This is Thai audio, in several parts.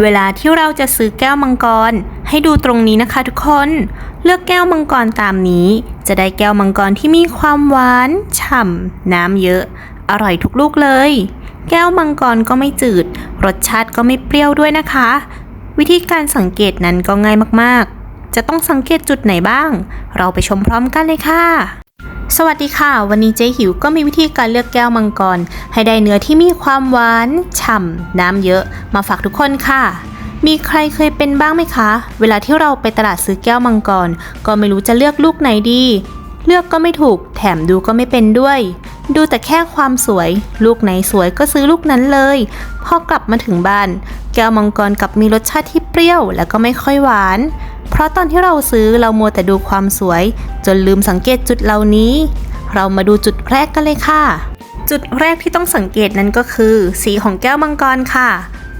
เวลาที่เราจะซื้อแก้วมังกร ให้ดูตรงนี้นะคะทุกคน เลือกแก้วมังกรตามนี้ จะได้แก้วมังกรที่มีความหวานฉ่ำน้ำเยอะ อร่อยทุกลูกเลย แก้วมังกรก็ไม่จืด รสชาติก็ไม่เปรี้ยวด้วยนะคะ วิธีการสังเกตนั้นก็ง่ายมากๆ จะต้องสังเกตจุดไหนบ้าง เราไปชมพร้อมกันเลยค่ะ สวัสดีค่ะ วันนี้เจ๊หิวก็มีวิธีการเลือกแก้วมังกร ให้ได้เนื้อที่มีความหวานฉ่ำน้ำเยอะ มาฝากทุกคนค่ะ มีใครเคยเป็นบ้างไหมคะ เวลาที่เราไปตลาดซื้อแก้วมังกร ก็ไม่รู้จะเลือกลูกไหนดี เลือกก็ไม่ถูก แถมดูก็ไม่เป็นด้วย ดูแต่แค่ความสวย ลูกไหนสวยก็ซื้อลูกนั้นเลย พอกลับมาถึงบ้าน แก้วมังกรกลับมีรสชาติที่เปรี้ยว แล้วก็ไม่ค่อยหวาน เพราะตอนที่เราซื้อเรามัวแต่ดูความสวย จนลืมสังเกตจุดเหล่านี้ เรามาดูจุดแรกกันเลยค่ะ จุดแรกที่ต้องสังเกตนั้นก็คือ สีของแก้วมังกรค่ะ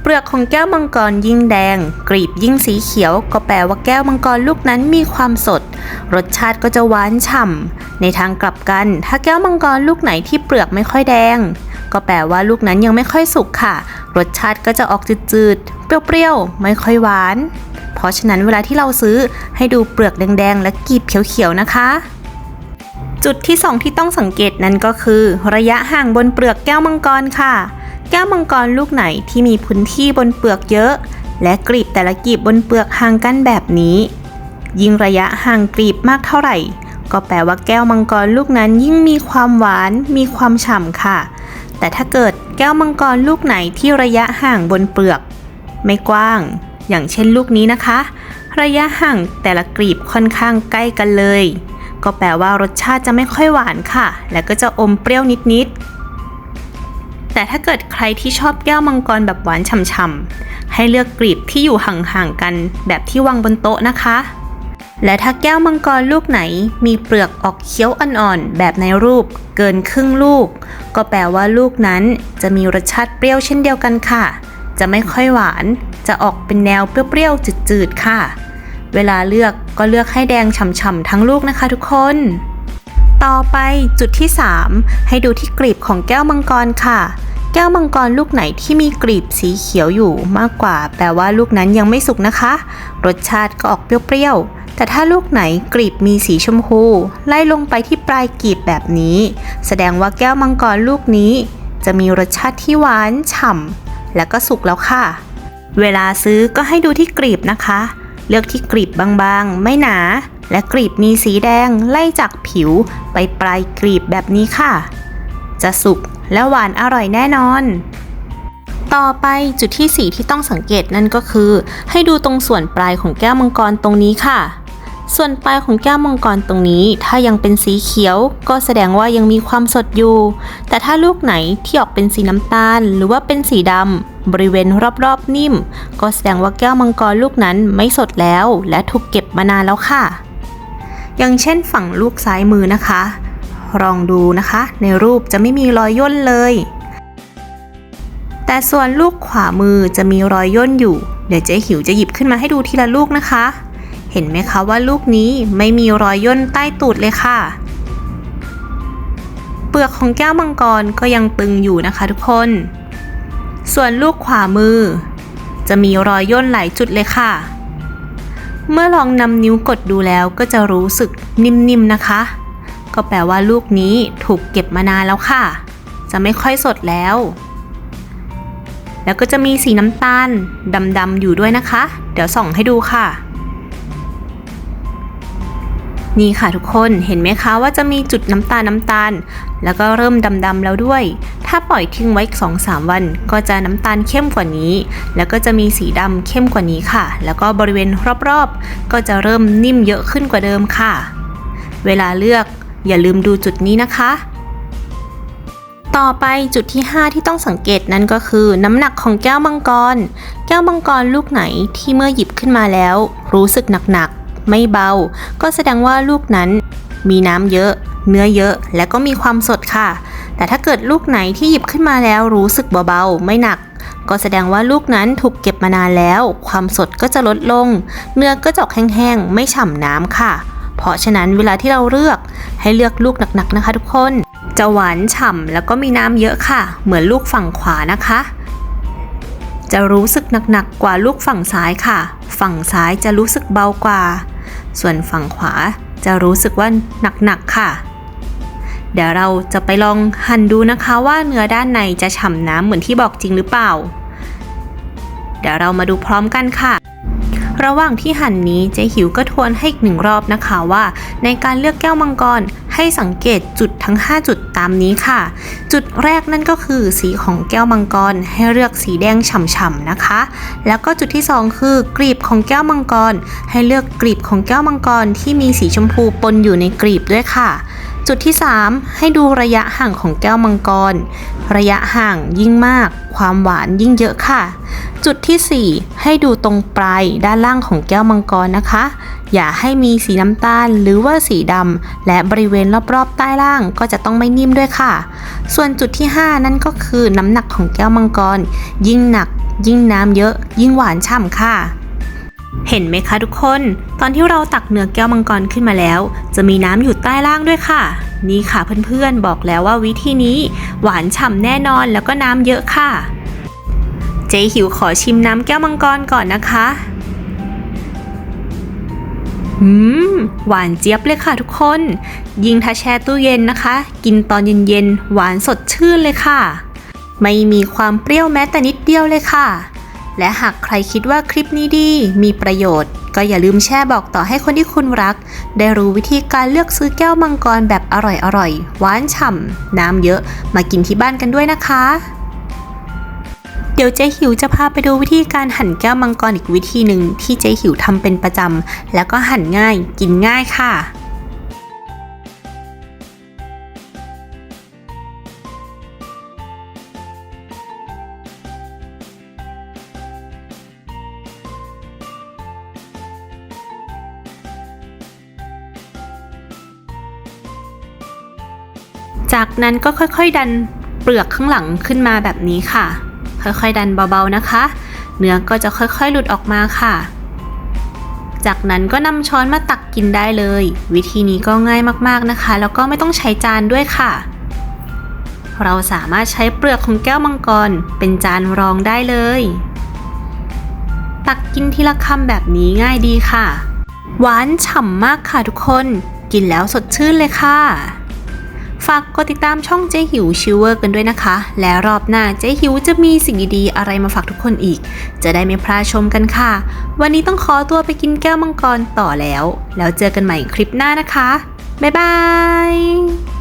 เปลือกของแก้วมังกรยิ่งแดงกลีบยิ่งสีเขียว ก็แปลว่าแก้วมังกรลูกนั้นมีความสด รสชาติก็จะหวานฉ่ำในทางกลับกัน ถ้าแก้วมังกรลูกไหนที่เปลือกไม่ค่อยแดง ก็แปลว่าลูกนั้นยังไม่ค่อยสุกค่ะ รสชาติก็จะออกจืดๆเปรี้ยวๆไม่ค่อยหวาน เพราะฉะนั้นเวลาที่เราซื้อให้ดูเปลือกแดงๆ และกีบเขียวๆนะคะ จุดที่สองที่ต้องสังเกตนั้นก็คือ ระยะห่างบนเปลือกแก้วมังกรค่ะ แก้วมังกรลูกไหนที่มีพื้นที่บนเปลือกเยอะ และกลีบแต่ละกลีบบนเปลือกห่างกันแบบนี้ ยิ่งระยะห่างกลีบมากเท่าไหร่ ก็แปลว่าแก้วมังกรลูกนั้นยิ่งมีความหวานมีความฉ่ำค่ะ แต่ถ้าเกิดแก้วมังกรลูกไหนที่ระยะห่างบนเปลือก ไม่กว้าง อย่างเช่นลูกนี้นะคะ ระยะห่างแต่ละกลีบค่อนข้างใกล้กันเลย ก็แปลว่ารสชาติจะไม่ค่อยหวานค่ะ และก็จะอมเปรี้ยวนิดๆ แต่ถ้าเกิดใครที่ชอบแก้วมังกรแบบหวานฉ่ำๆ ให้เลือกกลีบที่อยู่ห่างๆกันแบบที่วางบนโต๊ะนะคะ และถ้าแก้วมังกรลูกไหน มีเปลือกออกเคี้ยวอ่อนๆ แบบในรูปเกินครึ่งลูก ก็แปลว่าลูกนั้นจะมีรสชาติเปรี้ยวเช่นเดียวกันค่ะ จะไม่ค่อยหวาน จะออกเป็นแนวเปรี้ยวๆจืดๆค่ะ เวลาเลือกก็เลือกให้แดงฉ่ำๆทั้งลูกนะคะทุกคน ต่อไปจุดที่ 3 ให้ดูที่กลีบของแก้วมังกรค่ะ แก้วมังกรลูกไหนที่มีกลีบสีเขียวอยู่มากกว่า แปลว่าลูกนั้นยังไม่สุกนะคะ รสชาติก็ออกเปรี้ยวๆแต่ถ้าลูกไหนกลีบมีสีชมพู ไล่ลงไปที่ปลายกลีบแบบนี้ แสดงว่าแก้วมังกรลูกนี้ จะมีรสชาติที่หวานฉ่ำ และก็สุกแล้วค่ะ เวลาซื้อก็ให้ดูที่กลีบนะคะ เลือกที่กลีบบางๆ ไม่หนา และกลีบมีสีแดงไล่จากผิวไปปลายกลีบแบบนี้ค่ะ จะสุกและหวานอร่อยแน่นอน ต่อไปจุดที่ 4 ที่ต้องสังเกตนั่นก็คือ ให้ดูตรงส่วนปลายของแก้วมังกรตรงนี้ค่ะ ส่วนปลายของแก้วมังกรตรงนี้ ถ้ายังเป็นสีเขียว ก็แสดงว่ายังมีความสดอยู่ แต่ถ้าลูกไหนที่ออกเป็นสีน้ำตาล หรือว่าเป็นสีดำบริเวณรอบๆนิ่ม ก็แสดงว่าแก้วมังกรลูกนั้นไม่สดแล้ว และถูกเก็บมานานแล้วค่ะ อย่างเช่นฝั่งลูกซ้ายมือนะคะ ลองดูนะคะ ในรูปจะไม่มีรอยย่นเลยแต่ส่วนลูกขวามือจะมีรอยย่นอยู่ เดี๋ยวเจ๊หิวจะหยิบขึ้นมาให้ดูทีละลูกนะคะ เห็นไหมคะว่าลูกนี้ไม่มีรอยย่นใต้ตูดเลยค่ะ เปลือกของแก้วมังกรก็ยังตึงอยู่นะคะทุกคน ส่วนลูกขวามือ จะมีรอยย่นหลายจุดเลยค่ะ เมื่อลองนำนิ้วกดดูแล้วก็จะรู้สึกนิ่มๆนะคะ ก็แปลว่าลูกนี้ถูกเก็บมานานแล้วค่ะ จะไม่ค่อยสดแล้ว แล้วก็จะมีสีน้ำตาลดำๆอยู่ด้วยนะคะ เดี๋ยวส่องให้ดูค่ะ นี่ค่ะทุกคนเห็นไหมคะว่าจะมีจุดน้ำตาลน้ำตาล แล้วก็เริ่มดำๆแล้วด้วย ถ้าปล่อยทิ้งไว้สองสามวัน ก็จะน้ำตาลเข้มกว่านี้ แล้วก็จะมีสีดำเข้มกว่านี้ค่ะ แล้วก็บริเวณรอบๆ ก็จะเริ่มนิ่มเยอะขึ้นกว่าเดิมค่ะ เวลาเลือกอย่าลืมดูจุดนี้นะคะ ต่อไปจุดที่ 5 ที่ต้องสังเกตนั่นก็คือ น้ำหนักของแก้วมังกร แก้วมังกรลูกไหนที่เมื่อหยิบขึ้นมาแล้ว รู้สึกหนัก ไม่เบา ก็แสดงว่าลูกนั้นมีน้ำเยอะ เนื้อเยอะ และก็มีความสดค่ะ แต่ถ้าเกิดลูกไหนที่หยิบขึ้นมาแล้วรู้สึกเบาๆ ไม่หนัก ก็แสดงว่าลูกนั้นถูกเก็บมานานแล้ว ความสดก็จะลดลง เนื้อก็จะออกแห้งๆ ไม่ฉ่ำน้ำค่ะ เพราะฉะนั้นเวลาที่เราเลือกให้เลือกลูกหนักๆนะคะ ทุกคน จะหวานฉ่ำแล้วก็มีน้ำเยอะค่ะ เหมือนลูกฝั่งขวานะคะจะรู้สึกหนักๆกว่าลูกฝั่งซ้ายค่ะ ฝั่งซ้ายจะรู้สึกเบากว่า ส่วนฝั่งขวาจะรู้สึกว่าหนักๆค่ะ เดี๋ยวเราจะไปลองหั่นดูนะคะว่าเนื้อด้านในจะฉ่ำน้ำเหมือนที่บอกจริงหรือเปล่า เดี๋ยวเรามาดูพร้อมกันค่ะ ระหว่างที่หั่นนี้เจ๊หิวก็ทวนให้อีกหนึ่งรอบนะคะว่า ในการเลือกแก้วมังกรให้สังเกตจุดทั้ง 5 จุดตามนี้ค่ะ จุดแรกนั่นก็คือสีของแก้วมังกรให้เลือกสีแดงฉ่ำๆนะคะ แล้วก็จุดที่ 2 คือกลีบของแก้วมังกร ให้เลือกกลีบของแก้วมังกรที่มีสีชมพูปนอยู่ในกลีบด้วยค่ะจุดที่ 3 ให้ดูระยะห่างของแก้วมังกร ระยะห่างยิ่งมาก ความหวานยิ่งเยอะค่ะ จุดทีสี่ 4 ให้ดูตรงปลายด้านล่างของแก้วมังกรนะคะ อย่าให้มีสีน้ำตาลหรือว่าสีดำและบริเวณรอบๆใต้ล่างก็จะต้องไม่นิ่มด้วยค่ะ ส่วนจุดที่ 5 นั่นก็คือน้ำหนักของแก้วมังกร ยิ่งหนัก ยิ่งน้ำเยอะ ยิ่งหวานฉ่ำค่ะเห็นไหมคะทุกคน ตอนที่เราตักเนื้อแก้วมังกรขึ้นมาแล้ว จะมีน้ำอยู่ใต้ล่างด้วยค่ะ นี่ค่ะเพื่อนๆบอกแล้วว่าวิธีนี้ หวานฉ่ำแน่นอนแล้วก็น้ำเยอะค่ะ เจ๊หิวขอชิมน้ำแก้วมังกรก่อนนะคะ อืม หวานเจี๊ยบเลยค่ะทุกคน ยิ่งถ้าแช่ตู้เย็นนะคะ กินตอนเย็นๆ หวานสดชื่นเลยค่ะ ไม่มีความเปรี้ยวแม้แต่นิดเดียวเลยค่ะ และหากใครคิดว่าคลิปนี้ดี มีประโยชน์ ก็อย่าลืมแชร์บอกต่อให้คนที่คุณรัก ได้รู้วิธีการเลือกซื้อแก้วมังกรแบบอร่อยๆ หวานฉ่ำน้ำเยอะ มากินที่บ้านกันด้วยนะคะ เดี๋ยวเจ๊หิวจะพาไปดูวิธีการหั่นแก้วมังกรอีกวิธีหนึ่งที่เจ๊หิวทำเป็นประจำแล้วก็หั่นง่ายกินง่ายค่ะจากนั้นก็ค่อยๆดันเปลือกข้างหลังขึ้นมาแบบนี้ค่ะ ค่อยๆดันเบาๆนะคะ เนื้อก็จะค่อยๆหลุดออกมาค่ะ จากนั้นก็นำช้อนมาตักกินได้เลย วิธีนี้ก็ง่ายมากๆนะคะ แล้วก็ไม่ต้องใช้จานด้วยค่ะ เราสามารถใช้เปลือกของแก้วมังกร เป็นจานรองได้เลย ตักกินทีละคำแบบนี้ง่ายดีค่ะ หวานฉ่ำมากค่ะทุกคน กินแล้วสดชื่นเลยค่ะ ฝากกดติดตามช่องเจ๊หิวชิวเวอร์กันด้วยนะคะ และรอบหน้าเจ๊หิวจะมีสิ่งดีๆอะไรมาฝากทุกคนอีก จะได้ไม่พลาดชมกันค่ะ วันนี้ต้องขอตัวไปกินแก้วมังกรต่อแล้ว แล้วเจอกันใหม่คลิปหน้านะคะ บ๊ายบาย